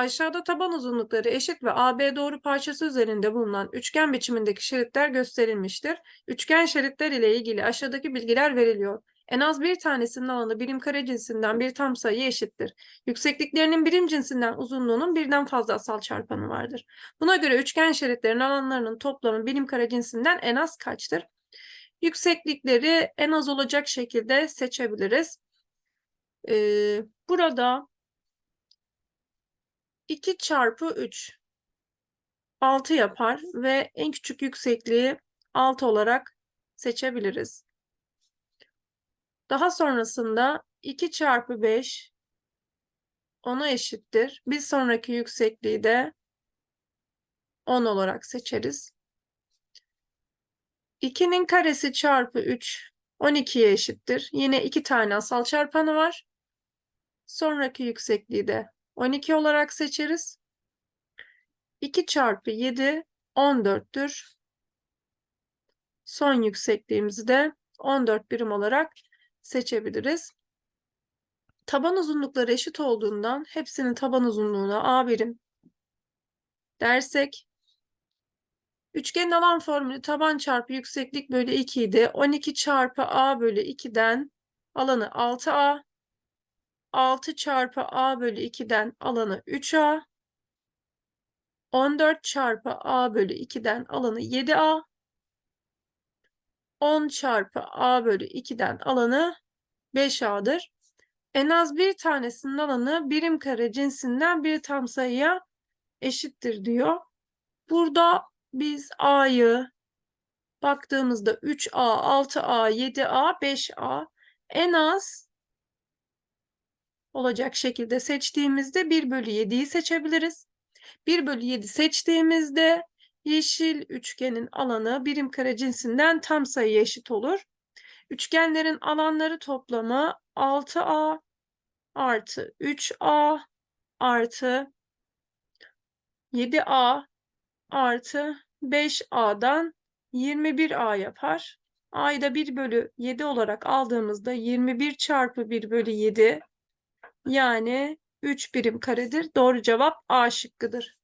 Aşağıda taban uzunlukları eşit ve AB doğru parçası üzerinde bulunan üçgen biçimindeki şeritler gösterilmiştir. Üçgen şeritler ile ilgili aşağıdaki bilgiler veriliyor. En az bir tanesinin alanı birim kare cinsinden bir tam sayı eşittir. Yüksekliklerinin birim cinsinden uzunluğunun birden fazla asal çarpanı vardır. Buna göre üçgen şeritlerin alanlarının toplamı birim kare cinsinden en az kaçtır? Yükseklikleri en az olacak şekilde seçebiliriz. Ee, burada 2 çarpı 3 6 yapar ve en küçük yüksekliği 6 olarak seçebiliriz. Daha sonrasında 2 çarpı 5 10'a eşittir. Bir sonraki yüksekliği de 10 olarak seçeriz. 2'nin karesi çarpı 3 12'ye eşittir. Yine iki tane asal çarpanı var. Sonraki yüksekliği de 12 olarak seçeriz. 2 çarpı 7 14'tür. Son yüksekliğimizi de 14 birim olarak seçebiliriz. Taban uzunlukları eşit olduğundan hepsinin taban uzunluğuna A birim dersek üçgenin alan formülü taban çarpı yükseklik bölü 2 idi. 12 çarpı A bölü 2'den alanı 6A 6 çarpı a bölü 2'den alanı 3a. 14 çarpı a bölü 2'den alanı 7a. 10 çarpı a bölü 2'den alanı 5a'dır. En az bir tanesinin alanı birim kare cinsinden bir tam sayıya eşittir diyor. Burada biz a'yı baktığımızda 3a, 6a, 7a, 5a en az olacak şekilde seçtiğimizde 1 bölü 7'yi seçebiliriz. 1 bölü 7 seçtiğimizde yeşil üçgenin alanı birim kare cinsinden tam sayıya eşit olur. Üçgenlerin alanları toplamı 6A artı 3A artı 7A artı 5A'dan 21A yapar. A'yı da 1 bölü 7 olarak aldığımızda 21 çarpı 1 bölü 7 yani 3 birim karedir. Doğru cevap A şıkkıdır.